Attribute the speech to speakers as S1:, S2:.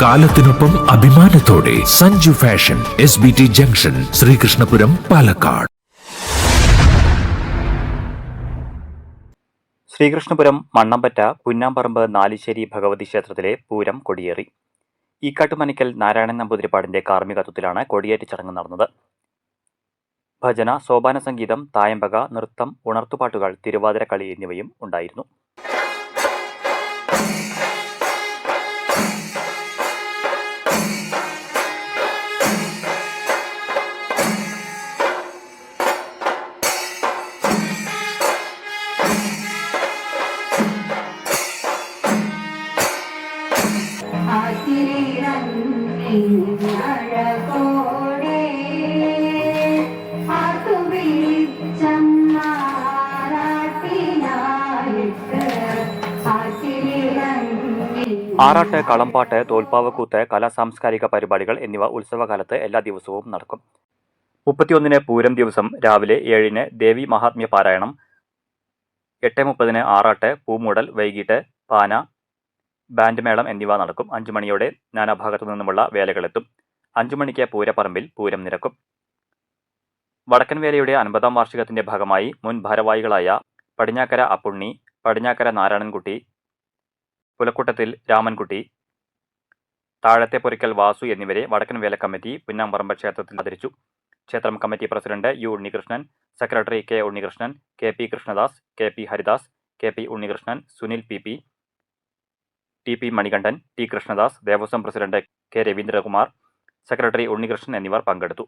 S1: കാലത്തിനൊപ്പം അഭിമാനത്തോടെ Sanju fashion S B T junction Sreekrishnapuram Palakkad.
S2: Sreekrishnapuram Mannampatta Punnamparambu Nalisseri Bhagavathi ക്ഷേത്രത്തിലെ പൂരം കൊടിയേറി. ഈക്കാട്ടുമനിക്കൽ നാരായണൻ നമ്പൂതിരിപ്പാടിന്റെ കാർമ്മികത്വത്തിലാണ് കൊടിയേറ്റ് ചടങ്ങ് നടന്നത്. ഭജന സോപാന സംഗീതം തായമ്പക നൃത്തം ഉണർത്തുപാട്ടുകൾ തിരുവാതിരക്കളി എന്നിവയും ഉണ്ടായിരുന്നു. ആറാട്ട് കളമ്പാട്ട് തോൽപ്പാവക്കൂത്ത് കലാ സാംസ്കാരിക പരിപാടികൾ എന്നിവ ഉത്സവകാലത്ത് എല്ലാ ദിവസവും നടക്കും. മുപ്പത്തിയൊന്നിന് പൂരം ദിവസം രാവിലെ ഏഴിന് ദേവി മഹാത്മ്യ പാരായണം എട്ട് മുപ്പതിന് ആറാട്ട് പൂമൂടൽ വൈകിട്ട് പാന ബാൻഡ് മേളം എന്നിവ നടക്കും. അഞ്ചു മണിയോടെ നാനാഭാഗത്തു നിന്നുമുള്ള വേലകളെത്തും അഞ്ചു മണിക്ക് പൂരപ്പറമ്പിൽ പൂരം നിരക്കും. വടക്കൻ വേലയുടെ അൻപതാം വാർഷികത്തിന്റെ ഭാഗമായി മുൻ ഭാരവാഹികളായ പടിഞ്ഞാക്കര അപ്പുണ്ണി പടിഞ്ഞാക്കര നാരായണൻകുട്ടി പുലക്കൂട്ടത്തിൽ രാമൻകുട്ടി താഴത്തെ പൊരിക്കൽ വാസു എന്നിവരെ വടക്കൻ വേല കമ്മിറ്റി പുന്നാമ്പറമ്പ് ക്ഷേത്രത്തിൽ ആദരിച്ചു. ക്ഷേത്രം committee president U Unnikrishnan secretary K Unnikrishnan K P Krishnadas K P Haridas K P Unnikrishnan Sunil P P T P Manikandan T Krishnadas Devaswom president K Ravindrakumar secretary Unnikrishnan എന്നിവർ പങ്കെടുത്തു.